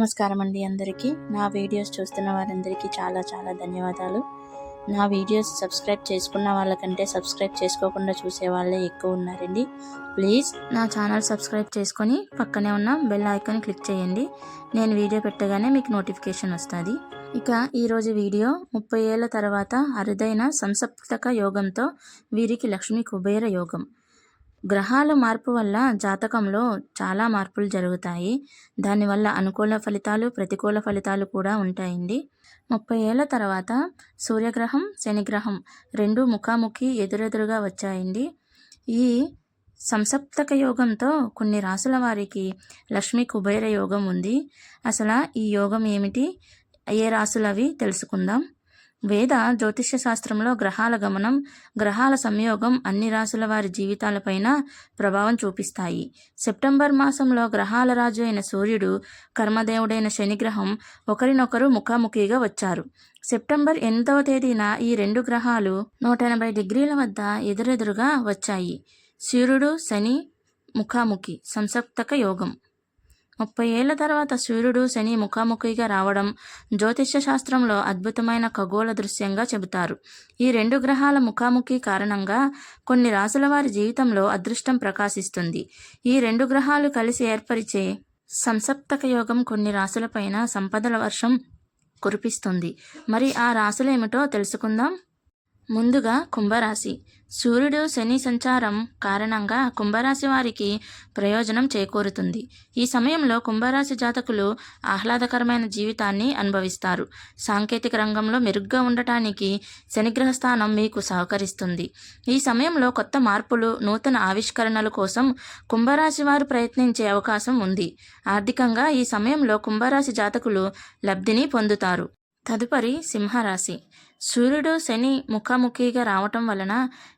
నమస్కారం అండి అందరికీ. నా వీడియోస్ చూస్తున్న వారందరికీ చాలా చాలా ధన్యవాదాలు. నా వీడియోస్ సబ్స్క్రైబ్ చేసుకున్న వాళ్ళకంటే సబ్స్క్రైబ్ చేసుకోకుండా చూసే వాళ్ళే ఎక్కువ ఉన్నారండి. ప్లీజ్ నా ఛానల్ సబ్స్క్రైబ్ చేసుకొని పక్కనే ఉన్న బెల్ ఐకాన్ క్లిక్ చేయండి. నేను వీడియో పెట్టగానే మీకు నోటిఫికేషన్ వస్తుంది. ఇక ఈరోజు వీడియో ముప్పై ఏళ్ళ తర్వాత అరుదైన సంసప్తక యోగంతో వీరికి లక్ష్మీ కుబేర యోగం. గ్రహాల మార్పు వల్ల జాతకంలో చాలా మార్పులు జరుగుతాయి. దానివల్ల అనుకూల ఫలితాలు ప్రతికూల ఫలితాలు కూడా ఉంటాయండి. ముప్పై ఏళ్ళ తర్వాత సూర్యగ్రహం శనిగ్రహం రెండు ముఖాముఖి ఎదురెదురుగా వచ్చాయండి. ఈ సంసప్తక యోగంతో కొన్ని రాసుల వారికి లక్ష్మీ కుబేర యోగం ఉంది. అసలు ఈ యోగం ఏమిటి? ఏ రాసులవి? తెలుసుకుందాం. వేద జ్యోతిష్య శాస్త్రంలో గ్రహాల గమనం గ్రహాల సంయోగం అన్ని రాశుల వారి జీవితాలపైన ప్రభావం చూపిస్తాయి. సెప్టెంబర్ మాసంలో గ్రహాల రాజు అయిన సూర్యుడు కర్మదేవుడైన శనిగ్రహం ఒకరినొకరు ముఖాముఖిగా వచ్చారు. సెప్టెంబర్ ఎనిమిదవ తేదీన ఈ రెండు గ్రహాలు నూట ఎనభై డిగ్రీల వద్ద ఎదురెదురుగా వచ్చాయి. సూర్యుడు శని ముఖాముఖి సంసప్తక యోగం. ముప్పై ఏళ్ళ తర్వాత సూర్యుడు శని ముఖాముఖిగా రావడం జ్యోతిష్య శాస్త్రంలో అద్భుతమైన ఖగోళ దృశ్యంగా చెబుతారు. ఈ రెండు గ్రహాల ముఖాముఖి కారణంగా కొన్ని రాసుల వారి జీవితంలో అదృష్టం ప్రకాశిస్తుంది. ఈ రెండు గ్రహాలు కలిసి ఏర్పరిచే సంసప్తక యోగం కొన్ని రాసులపైన సంపదల వర్షం కురిపిస్తుంది. మరి ఆ రాసులేమిటో తెలుసుకుందాం. ముందుగా కుంభరాశి. సూర్యుడు శని సంచారం కారణంగా కుంభరాశి వారికి ప్రయోజనం చేకూరుతుంది. ఈ సమయంలో కుంభరాశి జాతకులు ఆహ్లాదకరమైన జీవితాన్ని అనుభవిస్తారు. సాంకేతిక రంగంలో మెరుగ్గా ఉండటానికి శనిగ్రహ స్థానం మీకు సహకరిస్తుంది. ఈ సమయంలో కొత్త మార్పులు నూతన ఆవిష్కరణల కోసం కుంభరాశి వారు ప్రయత్నించే అవకాశం ఉంది. ఆర్థికంగా ఈ సమయంలో కుంభరాశి జాతకులు లబ్ధిని పొందుతారు. తదుపరి సింహరాశి. సూర్యుడు శని ముఖాముఖిగా రావటం వలన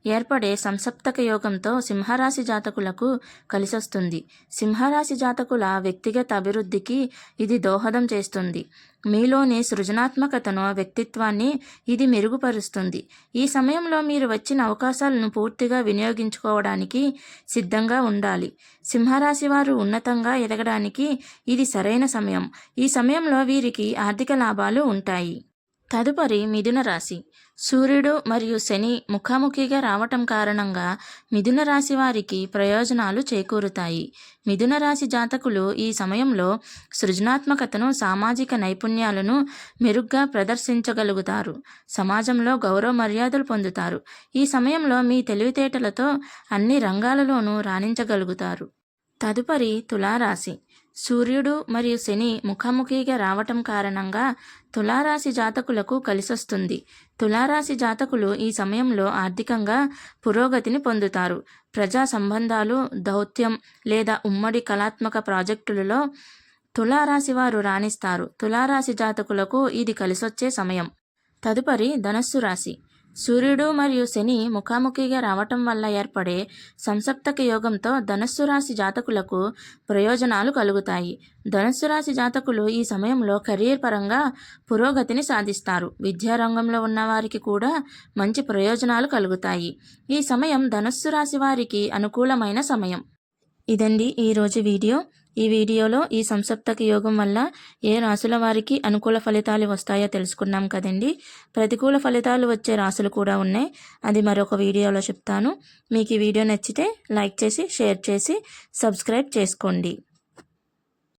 ఏర్పడే సంసప్తక యోగంతో సింహరాశి జాతకులకు కలిసొస్తుంది. సింహరాశి జాతకుల వ్యక్తిగత అభివృద్ధికి ఇది దోహదం చేస్తుంది. మీలోని సృజనాత్మకతను వ్యక్తిత్వాన్ని ఇది మెరుగుపరుస్తుంది. ఈ సమయంలో మీరు వచ్చిన అవకాశాలను పూర్తిగా వినియోగించుకోవడానికి సిద్ధంగా ఉండాలి. సింహరాశి వారు ఉన్నతంగా ఎదగడానికి ఇది సరైన సమయం. ఈ సమయంలో వీరికి ఆర్థిక లాభాలు ఉంటాయి. తదుపరి మిథున రాశి. సూర్యుడు మరియు శని ముఖాముఖిగా రావటం కారణంగా మిథున రాశి వారికి ప్రయోజనాలు చేకూరుతాయి. మిథున రాశి జాతకులు ఈ సమయంలో సృజనాత్మకతను సామాజిక నైపుణ్యాలను మెరుగ్గా ప్రదర్శించగలుగుతారు. సమాజంలో గౌరవ మర్యాదలు పొందుతారు. ఈ సమయంలో మీ తెలివితేటలతో అన్ని రంగాలలోనూ రాణించగలుగుతారు. తదుపరి తులారాశి. సూర్యుడు మరియు శని ముఖాముఖిగా రావటం కారణంగా తులారాశి జాతకులకు కలిసొస్తుంది. తులారాశి జాతకులు ఈ సమయంలో ఆర్థికంగా పురోగతిని పొందుతారు. ప్రజా సంబంధాలు దౌత్యం లేదా ఉమ్మడి కళాత్మక ప్రాజెక్టులలో తులారాశి వారు రాణిస్తారు. తులారాశి జాతకులకు ఇది కలిసొచ్చే సమయం. తదుపరి ధనస్సు రాశి. సూర్యుడు మరియు శని ముఖాముఖిగా రావటం వల్ల ఏర్పడే సంసప్తక యోగంతో ధనస్సు రాశి జాతకులకు ప్రయోజనాలు కలుగుతాయి. ధనస్సు రాశి జాతకులు ఈ సమయంలో కెరీర్ పరంగా పురోగతిని సాధిస్తారు. విద్యారంగంలో ఉన్నవారికి కూడా మంచి ప్రయోజనాలు కలుగుతాయి. ఈ సమయం ధనస్సు రాశి వారికి అనుకూలమైన సమయం. ఇదండి ఈరోజు వీడియో. ఈ వీడియోలో ఈ సంసప్తక యోగం వల్ల ఏ రాసుల వారికి అనుకూల ఫలితాలు వస్తాయో తెలుసుకున్నాం కదండి. ప్రతికూల ఫలితాలు వచ్చే రాసులు కూడా ఉన్నాయి. అది మరొక వీడియోలో చెప్తాను. మీకు ఈ వీడియో నచ్చితే లైక్ చేసి షేర్ చేసి సబ్స్క్రైబ్ చేసుకోండి.